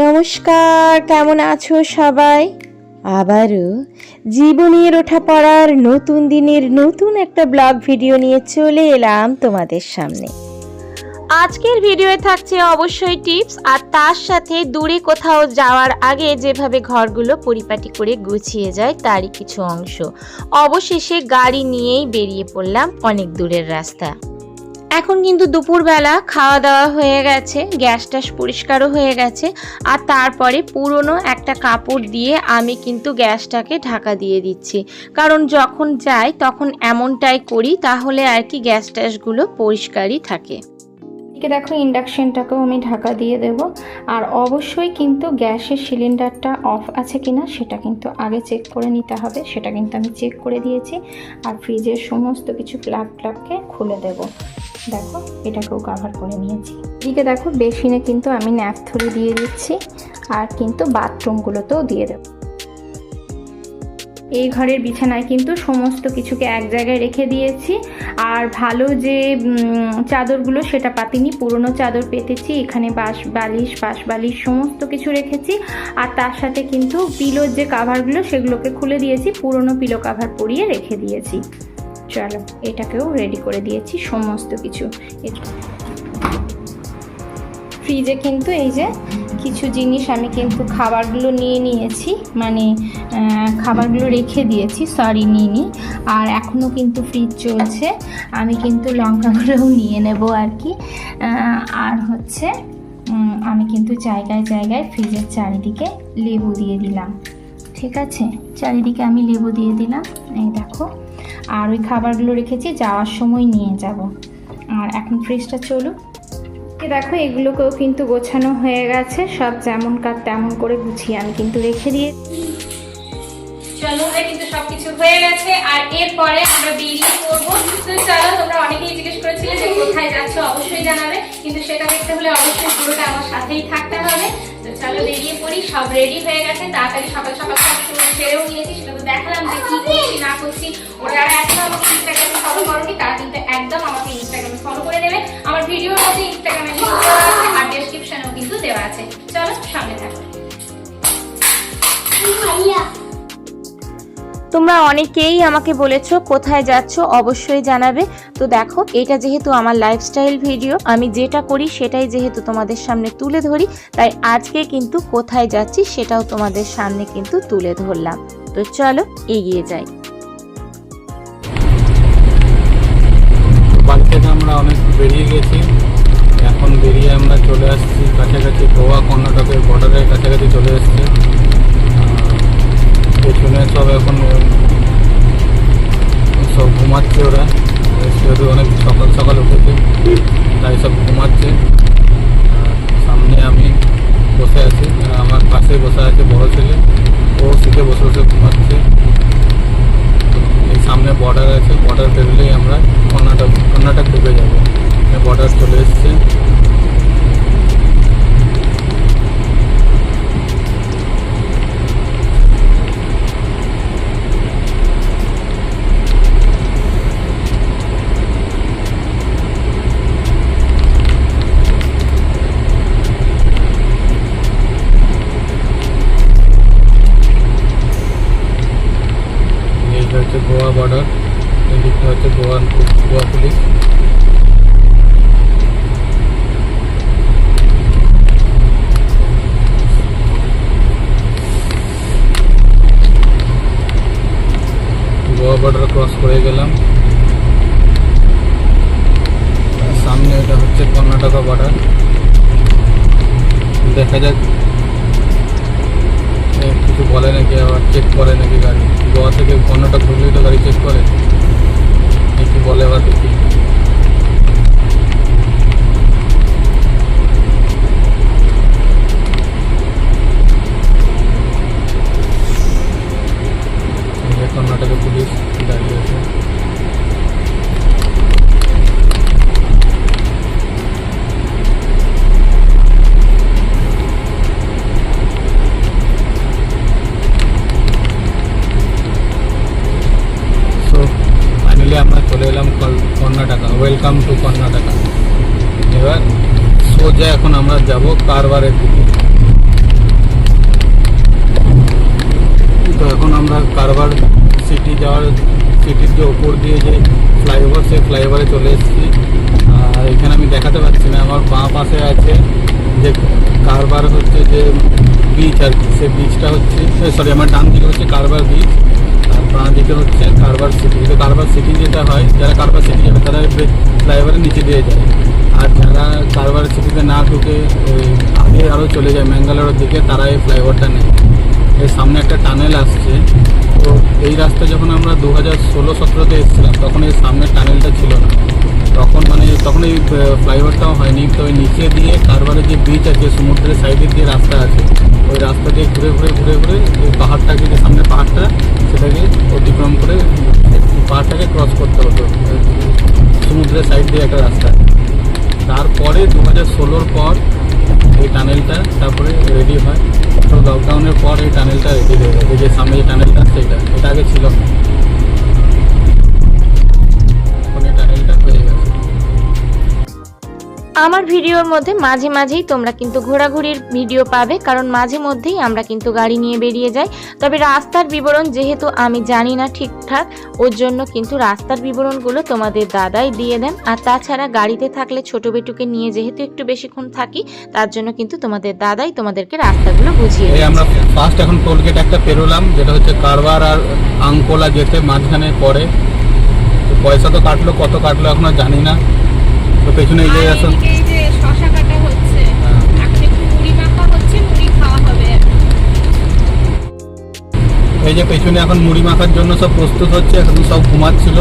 নমস্কার, কেমন আছো সবাই? আবারও জীবনের ওঠা পড়ার নতুন দিনের নতুন একটা ব্লগ ভিডিও নিয়ে চলে এলাম তোমাদের সামনে। আজকের ভিডিওয়ে থাকছে অবশ্যই টিপস, আর তার সাথে দূরে কোথাও যাওয়ার আগে যেভাবে ঘরগুলো পরিপাটি করে গুছিয়ে যায়, তারই কিছু অংশ। অবশেষে গাড়ি নিয়েই বেরিয়ে পড়লাম অনেক দূরের রাস্তা। এখন কিন্তু দুপুরবেলা খাওয়া দাওয়া হয়ে গেছে গ্যাস ট্যাস পরিষ্কারও হয়ে গেছে, আর তারপরে পুরনো একটা কাপড় দিয়ে আমি কিন্তু গ্যাসটাকে ঢাকা দিয়ে দিচ্ছি। কারণ যখন যাই তখন এমনটাই করি, তাহলে আর কি গ্যাস ট্যাসগুলো পরিষ্কারই থাকে। এদিকে দেখো ইন্ডাকশানটাকেও আমি ঢাকা দিয়ে দেব। আর অবশ্যই কিন্তু গ্যাসের সিলিন্ডারটা অফ আছে কিনা সেটা কিন্তু আগে চেক করে নিতে হবে। সেটা কিন্তু আমি চেক করে দিয়েছি। আর ফ্রিজের সমস্ত কিছু প্লাগ প্লাগকে খুলে দেব। দেখো, এটাকেও কাভার করে নিয়েছি। এদিকে দেখো, বেসিনে কিন্তু আমি ন্যাপ ন্যাপথরি দিয়ে দিচ্ছি। আর কিন্তু বাথরুমগুলোতেও দিয়ে দেবো। এই ঘরের বিছানায় কিন্তু সমস্ত কিছুকে এক জায়গায় রেখে দিয়েছি। আর ভালো যে চাদরগুলো, সেটা পাতিনি, পুরনো চাদর পেতেছি, এখানে বাঁশ, বালিশ পাশ বালিশ সমস্ত কিছু রেখেছি। আর তার সাথে কিন্তু পিলোর যে কাভারগুলো সেগুলোকে খুলে দিয়েছি, পুরনো পিলো কাভার পরিয়ে রেখে দিয়েছি। চলো, এটাকেও রেডি করে দিয়েছি, সমস্ত কিছু। ফ্রিজে কিন্তু এই যে কিছু জিনিস আমি কিন্তু খাবারগুলো নিয়ে নিয়েছি মানে খাবারগুলো রেখে দিয়েছি সরি নিইনি। আর এখনও কিন্তু ফ্রিজ চলছে, আমি কিন্তু লঙ্কাগুলোও নিয়ে নেব আর কি। আর হচ্ছে আমি কিন্তু জায়গায় জায়গায় ফ্রিজের চারিদিকে লেবু দিয়ে দিলাম, ঠিক আছে? চারিদিকে আমি লেবু দিয়ে দিলাম, এই দেখো। আর ওই খাবারগুলো রেখেছি, যাওয়ার সময় নিয়ে যাব। আর এখন ফ্রিজটা চলুক। দেখো এগুলোকেও কিন্তু গোছানো হয়ে গেছে। সব যেমন কার তেমন করে গুছিয়ে আমি কিন্তু রেখে দিয়ে চলো কিন্তু হয়ে গেছে, আর এরপরে আমরা বেরিয়ে পড়ব তো চলো, তোমরা অনেকেই জিজ্ঞেস করেছিলে যে কোথায় যাচ্ছ, অবশ্যই জানাবে, কিন্তু সেটা দেখতে হলে অবশ্যই পুরোটা আমার সাথেই থাকতে হবে। তো চলো, বেরিয়ে পড়ি, সব রেডি হয়ে গেছে, তাড়াতাড়ি সকাল সকাল সব ছেড়েও নিয়েছি, সেটা তো দেখালাম যে কি করছি, না করছি। ও যারা এখন আমাকে ইনস্টাগ্রামে ফলো করনি, তারা কিন্তু একদম আমাকে ইনস্টাগ্রামে ফলো করে নেবে আমার ভিডিওর মধ্যে ইনস্টাগ্রামে আর ডেসক্রিপশনেও কিন্তু দেওয়া আছে। চলো, সামনে থাকো। তোমরা অনেকেই আমাকে বলেছ কোথায় যাচ্ছ, অবশ্যই জানাবে। তো দেখো, এটা যেহেতু আমার লাইফস্টাইল ভিডিও আমি যেটা করি সেটাই যেহেতু তোমাদের সামনে তুলে ধরি, তাই আজকে কিন্তু কোথায় যাচ্ছি সেটাও তোমাদের সামনে কিন্তু তুলে ধরলাম। তো চলো, এগিয়ে যাই। আমরা অনেক বেরিয়ে গেছি। এখন বেরিয়ে আমরা চলে আসছি কাছাকাছি গোয়া, কর্ণাটকের বর্ডারের কাছাকাছি চলে এসছে। পেছনে সব এখন ঘুমাচ্ছে ওরা। যেহেতু অনেক সকাল সকাল উঠেছে। তাই সব ঘুমাচ্ছে। সামনে আমি বসে আছি। আমার পাশে বসে আছে বড় ছেলে। ও সিটে বসে বসে ঘুমাচ্ছে। এই সামনে বর্ডার আছে। বর্ডার পেরলেই আমরা কর্ণাটক কর্ণাটক ঢুকে যাব। বর্ডার চলে এসছে। করে গেলাম। সামনে এটা হচ্ছে কর্ণাটকা বর্ডার দেখা যাক চলে এলাম কর্ণাটকা। Welcome to Karnataka. এবার সোজা এখন আমরা যাব কারবারের দিকে। তো এখন আমরা কারবার সিটি যাওয়ার সিটির যে ওপর দিয়ে যে ফ্লাইওভার সেই ফ্লাইওভারে চলে এসেছি। আর এখানে আমি দেখাতে পারছি না, আমার বাঁ পাশে আছে যে কারবার হচ্ছে যে বিচ আর কি সে বিচটা হচ্ছে সরি আমার ডান দিকে হচ্ছে কারবার বিচ বাঁ দিকে হচ্ছে কারবার সিটি তো কারবার সিটি যেটা হয় যারা কারবার সিটি যাবে তারা ফ্লাইওভারের নিচে দিয়ে যায় আর যারা কারবার সিটিতে না ঢুকে আগে আরও চলে যায় ম্যাঙ্গালোরের দিকে তারা এই ফ্লাইওভারটা নেয় এর সামনে একটা টানেল আসছে তো এই রাস্তা যখন আমরা দু হাজার ষোলো সতেরোতে এসেছিলাম তখন এই সামনের টানেলটা ছিল না তখন মানে তখন এই ফ্লাইওভারটাও হয়নি তো ওই নিচে দিয়ে কারবারের যে বিচ আছে সমুদ্রের সাইডের যে রাস্তা আছে ওই রাস্তা দিয়ে ঘুরে ঘুরে ঘুরে ঘুরে ওই পাহাড়টাকে টানেলটা তারপরে রেডি হয়। তো লকডাউনের পর এই টানেলটা রেডি হয়ে গেছে, যে সামনে যে টানেলটা সেটা। এটা আগে ছিল। না আমার ভিডিওর মধ্যে মাঝে মাঝেই তোমরা কিন্তু ঘোরাঘুরির ভিডিও পাবে কারণ মাঝে মধ্যেই আমরা কিন্তু গাড়ি নিয়ে বেরিয়ে যাই। তবে রাস্তার বিবরণ যেহেতু আমি জানি না ঠিকঠাক ওর জন্য কিন্তু রাস্তার বিবরণগুলো তোমাদের দাদাই দিয়ে দেন। আর তাছাড়া গাড়িতে থাকলে ছোট বেটুকে নিয়ে যেহেতু একটু বেশিক্ষণ থাকি তার জন্য কিন্তু তোমাদের দাদাই তোমাদেরকে রাস্তাগুলো বুঝিয়ে আমরা ফার্স্ট এখন টোলগেট একটা পেরোলাম যেটা হচ্ছে কারবার আর আঙ্কোলা যেতে মাঝখানে পড়ে। তো পয়সা তো কাটলো কত কাটলো এখনও জানি না। তো পেছনে এই যে আর এই যে শশা কাটা হচ্ছে হ্যাঁ। এখন একটু মুড়ি মাখা হচ্ছে মুড়ি খাওয়া হবে এই যে পেছনে এখন মুড়ি মাখার জন্য সব প্রস্তুত হচ্ছে এখন সব ঘুমাচ্ছিল।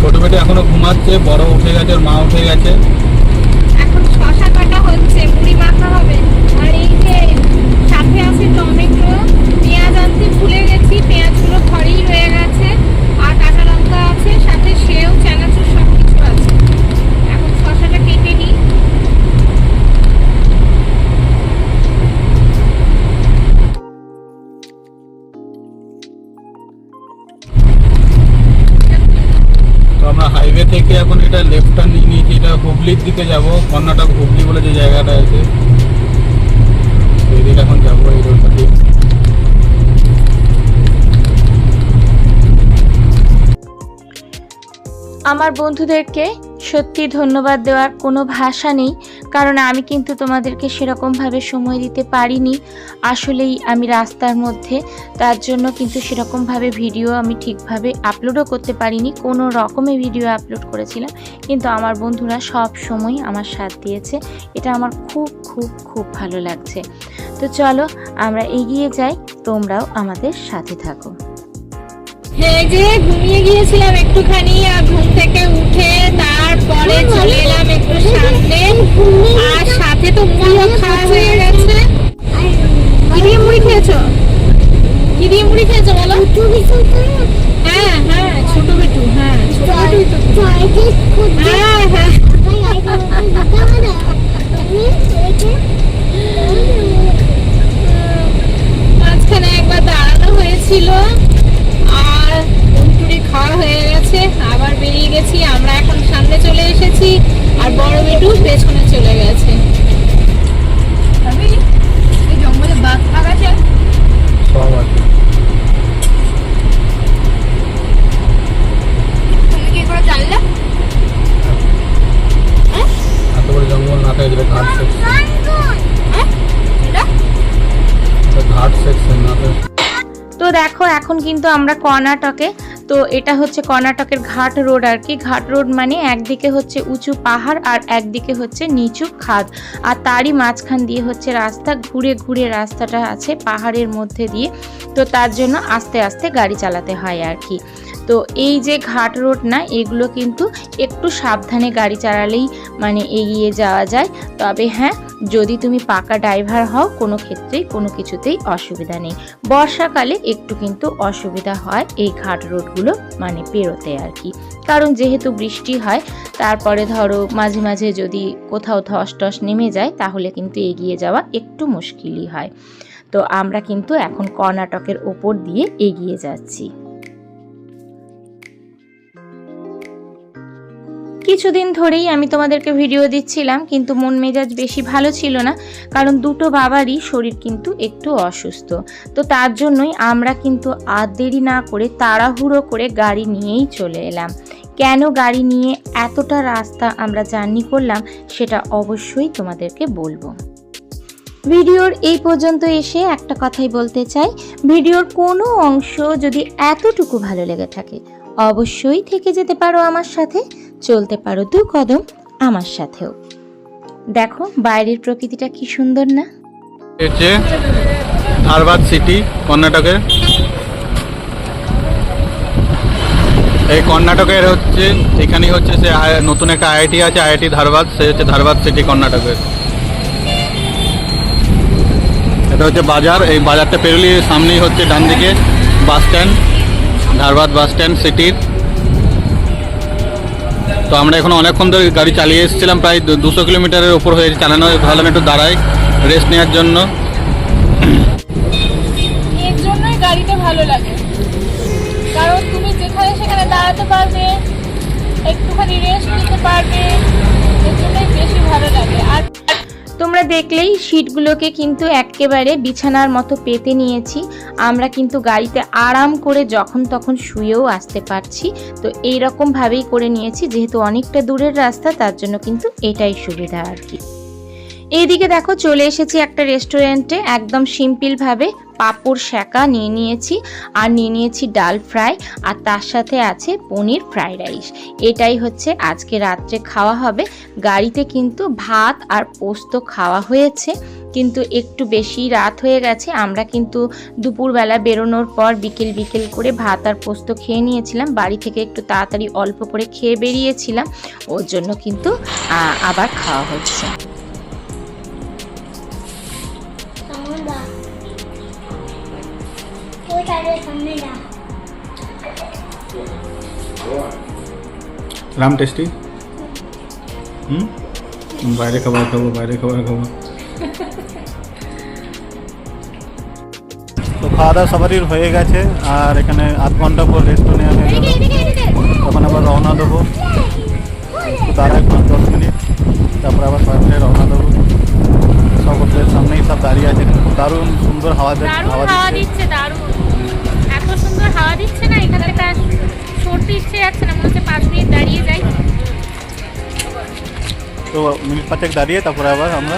ছোট বেটে এখনও ঘুমাচ্ছে বড় উঠে গেছে ওর মা উঠে গেছে। এখন শশা কাটা হচ্ছে মুড়ি মাখা হবে? হুগলির দিকে যাব কর্ণাটক হুগলি বলে যে জায়গাটা আছে। সেই দিকে এখন যাব, এই রোডটা দিয়ে। আমার বন্ধুদেরকে সত্যি ধন্যবাদ দেওয়ার কোনো ভাষা নেই, কারণ আমি কিন্তু তোমাদেরকে সেরকমভাবে সময় দিতে পারিনি। আসলেই আমি রাস্তার মধ্যে, তার জন্য কিন্তু সেরকমভাবে ভিডিও আমি ঠিকভাবে আপলোডও করতে পারিনি। কোনো রকমে ভিডিও আপলোড করেছিলাম, কিন্তু আমার বন্ধুরা সব সময় আমার সাথ দিয়েছে। এটা আমার খুব খুব খুব ভালো লাগছে। তো চলো, আমরা এগিয়ে যাই, তোমরাও আমাদের সাথে থাকো। হ্যাঁ যে ঘুমিয়ে গিয়েছিলাম একটুখানি আর ঘুম থেকে তারপরে চলে এলাম একটু সামনে। আর সাথে তো মুড়িও খাওয়া হয়ে গেছে। কি দিয়ে মুড়ি খেয়েছো? কি দিয়ে মুড়ি খেয়েছো বলো? হ্যাঁ হ্যাঁ ছোট বেটু হ্যাঁ ছোট বেটুই তো হ্যাঁ হ্যাঁ। মাঝখানে একবার দাঁড়ানো হয়েছিল। খাওয়া হয়ে গেছে আবার বেরিয়ে গেছি আমরা এখন সামনে চলে এসেছি আর বড় বেটু পেছনে চলে গেছে। জঙ্গলে বাঘ ফাঘ আছে? সব আছে। তুমি কি করে জানলে এত বড় জঙ্গল না থাকে যেটা ঘাট সেকশন ঘাট সেকশন না তো দেখো এখন কিন্তু আমরা কর্ণাটকে তো এটা হচ্ছে কর্ণাটকের ঘাট রোড আর কি। ঘাট রোড মানে একদিকে হচ্ছে উঁচু পাহাড় আর একদিকে হচ্ছে নিচু খাদ। আর তারই মাঝখান দিয়ে হচ্ছে রাস্তা, ঘুরে ঘুরে রাস্তাটা আছে পাহাড়ের মধ্যে দিয়ে। তো তার জন্য আস্তে আস্তে গাড়ি চালাতে হয় আর কি। তো এই যে ঘাট রোড না, এগুলো কিন্তু একটু সাবধানে গাড়ি চালালেই মানে এগিয়ে যাওয়া যায়। তবে হ্যাঁ যদি তুমি পাকা ড্রাইভার হও, কোনো ক্ষেত্রেই কোনো কিছুতেই অসুবিধা নেই। বর্ষাকালে একটু কিন্তু অসুবিধা হয় এই ঘাট রোডগুলো মানে পেরোতে আর কি। কারণ যেহেতু বৃষ্টি হয়, তারপরে ধরো মাঝে মাঝে যদি কোথাও ধস টস নেমে যায়, তাহলে কিন্তু এগিয়ে যাওয়া একটু মুশকিলই হয়। তো আমরা কিন্তু এখন কর্ণাটকের ওপর দিয়ে এগিয়ে যাচ্ছি। কিছুদিন ধরেই আমি তোমাদেরকে ভিডিও দিচ্ছিলাম, কিন্তু মন মেজাজ বেশি ভালো ছিল না, কারণ দুটো বাবারই শরীর কিন্তু একটু অসুস্থ। তো তার জন্যই আমরা কিন্তু আর দেরি না করে তাড়াহুড়ো করে গাড়ি নিয়েই চলে এলাম। কেন গাড়ি নিয়ে এতটা রাস্তা আমরা জার্নি করলাম, সেটা অবশ্যই তোমাদেরকে বলব। ভিডিওর এই পর্যন্ত এসে একটা কথাই বলতে চাই, ভিডিওর কোনো অংশ যদি এতটুকু ভালো লেগে থাকে, অবশ্যই থেকে যেতে পারো আমার সাথে। চলতে পারো দু কদম আমার সাথেও। দেখো, বাইরের প্রকৃতিটা কি সুন্দর না? হচ্ছে ধারবাদ সিটি কর্ণাটকের। এই কর্ণাটকের হচ্ছে, এখানেই হচ্ছে সে নতুন একটা আইআইটি আছে, আইআইটি ধারবাদ, সে হচ্ছে ধারবাদ সিটি কর্ণাটকের। এটা হচ্ছে বাজার, এই বাজারটা পেরোলি সামনেই হচ্ছে ডান দিকে bus stand, Dharwad bus stand সিটির। তো আমরা এখন অনেকক্ষণ ধরে গাড়ি চালিয়ে এসেছিলাম, প্রায় দুশো কিলোমিটারের ওপর হয়ে চালানো ভাবলাম একটু দাঁড়াই রেস্ট নেওয়ার জন্য। এর জন্যই গাড়িটা ভালো লাগে। কারণ তুমি যেখানে সেখানে দাঁড়াতে পারবে, একটুখানি রেস্ট নিতে পারবে, এর জন্যই বেশি ভালো লাগে। আর তোমরা দেখলেই সিটগুলোকে কিন্তু একেবারে বিছানার মতো পেতে নিয়েছি। আমরা কিন্তু গাড়িতে আরাম করে যখন তখন শুয়েও আসতে পারছি। তো এইরকমভাবেই রকম করে নিয়েছি, যেহেতু অনেকটা দূরের রাস্তা, তার জন্য কিন্তু এটাই সুবিধা আর কি। এইদিকে দেখো চলে এসেছি একটা রেস্টুরেন্টে একদম সিম্পলভাবে পাপড় শাঁকা নিয়ে নিয়েছি, আর নিয়ে নিয়েছি ডাল ফ্রাই, আর তার সাথে আছে পনির ফ্রাইড রাইস। এটাই হচ্ছে আজকে রাত্রে খাওয়া হবে। গাড়িতে কিন্তু ভাত আর পোস্ত খাওয়া হয়েছে, কিন্তু একটু বেশি রাত হয়ে গেছে। আমরা কিন্তু দুপুরবেলা বেরোনোর পর বিকেল বিকেল করে ভাত আর পোস্ত খেয়ে নিয়েছিলাম। বাড়ি থেকে একটু তাড়াতাড়ি অল্প করে খেয়ে বেরিয়েছিলাম। ওর জন্য কিন্তু আবার খাওয়া হচ্ছে। রাম টেস্টি হুম বাইরে খাবার খাব বাইরে খাবার খাব তো খাওয়া দাওয়া সবারই হয়ে গেছে আর এখানে আধ ঘণ্টা পর রেস্ট নেওয়া হয়ে গেল তখন আবার রওনা দেবো। একটু দাঁড়ায় পাঁচ দশ মিনিট তারপর আবার ছয় মিনিট রওনা দেবো। সব হোটেলের সামনেই সব দাঁড়িয়ে আছে। দারুণ সুন্দর হাওয়া হাওয়া দিচ্ছে। দারুণ। এত সুন্দর হাওয়া দিচ্ছে না এখান থেকে আর সরতে ইচ্ছে যাচ্ছে না মনে হচ্ছে পাঁচ মিনিট দাঁড়িয়ে যাই। তো মিনিট পাঁচেক দাঁড়িয়ে তারপরে আবার আমরা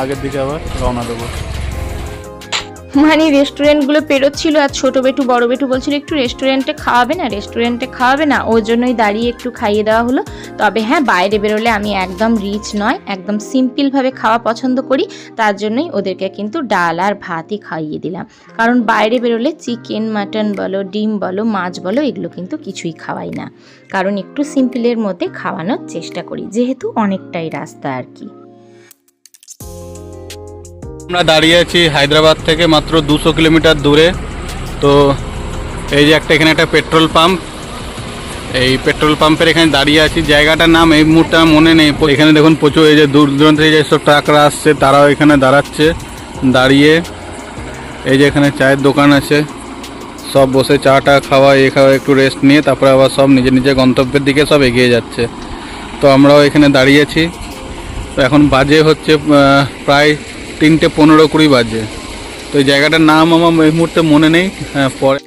আগের দিকে আবার রওনা দেবো। মানে রেস্টুরেন্টগুলো পেরোচ্ছিল আর ছোট বেটু বড় বেটু বলছিল একটু রেস্টুরেন্টে খাওয়াবে না রেস্টুরেন্টে খাওয়াবে না ওর জন্যই দাঁড়িয়ে একটু খাইয়ে দেওয়া হলো। তবে হ্যাঁ বাইরে বেরোলে আমি একদম রিচ নয়, একদম সিম্পলভাবে খাওয়া পছন্দ করি। তার জন্যই ওদেরকে কিন্তু ডাল আর ভাতই খাইয়ে দিলাম। কারণ বাইরে বেরোলে চিকেন মাটন বলো, ডিম বলো, মাছ বলো, এগুলো কিন্তু কিছুই খাওয়াই না। কারণ একটু সিম্পলের মধ্যে খাওয়ানোর চেষ্টা করি, যেহেতু অনেকটাই রাস্তা আর কি। আমরা দাঁড়িয়ে আছি হায়দ্রাবাদ থেকে মাত্র দুশো কিলোমিটার দূরে। তো এই যে একটা এখানে একটা পেট্রোল পাম্প এই পেট্রোল পাম্পের এখানে দাঁড়িয়ে আছি। জায়গাটার নাম এই মুহূর্তে মনে নেই। এখানে দেখুন প্রচুর এই যে দূর দূরান্ত থেকে যেসব ট্রাকরা আসছে, তারাও এখানে দাঁড়াচ্ছে, দাঁড়িয়ে। এই যে এখানে চায়ের দোকান আছে। সব বসে চাটা খাওয়া এ খাওয়া, একটু রেস্ট নিয়ে, তারপরে আবার সব নিজের নিজের গন্তব্যের দিকে সব এগিয়ে যাচ্ছে। তো আমরাও এখানে দাঁড়িয়েছি তো এখন বাজে হচ্ছে প্রায় তিনটে পনেরো কুড়ি বাজে। তো এই জায়গাটার নাম আমার এই মুহূর্তে মনে নেই হ্যাঁ পরে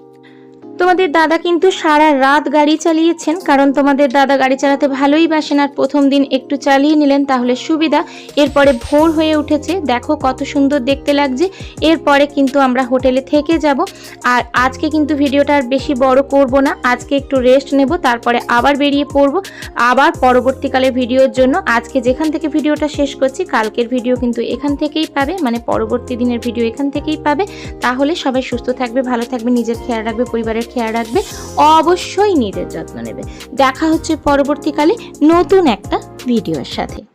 তোমাদের দাদা কিন্তু সারা রাত গাড়ি চালিয়েছেন, কারণ তোমাদের দাদা গাড়ি চালাতে ভালোই বাসেন আর প্রথম দিন একটু চালিয়ে নিলেন তাহলে সুবিধা। এরপরে ভোর হয়ে উঠেছে, দেখো কত সুন্দর দেখতে লাগছে। এরপরে কিন্তু আমরা হোটেলে থেকে যাব। আর আজকে কিন্তু ভিডিওটা আর বেশি বড় করব না, আজকে একটু রেস্ট নেব, তারপরে আবার বেরিয়ে পড়ব। আবার পরবর্তীকালে ভিডিওর জন্য আজকে যেখান থেকে ভিডিওটা শেষ করছি, কালকের ভিডিও কিন্তু এখান থেকেই পাবে মানে পরবর্তী দিনের ভিডিও এখান থেকেই পাবে। তাহলে সবাই সুস্থ থাকবে, ভালো থাকবে, নিজের খেয়াল রাখবে, পরিবারের খেয়াল রাখবে অবশ্যই নিজের যত্ন নেবে। দেখা হচ্ছে পরবর্তীকালে নতুন একটা ভিডিওর সাথে।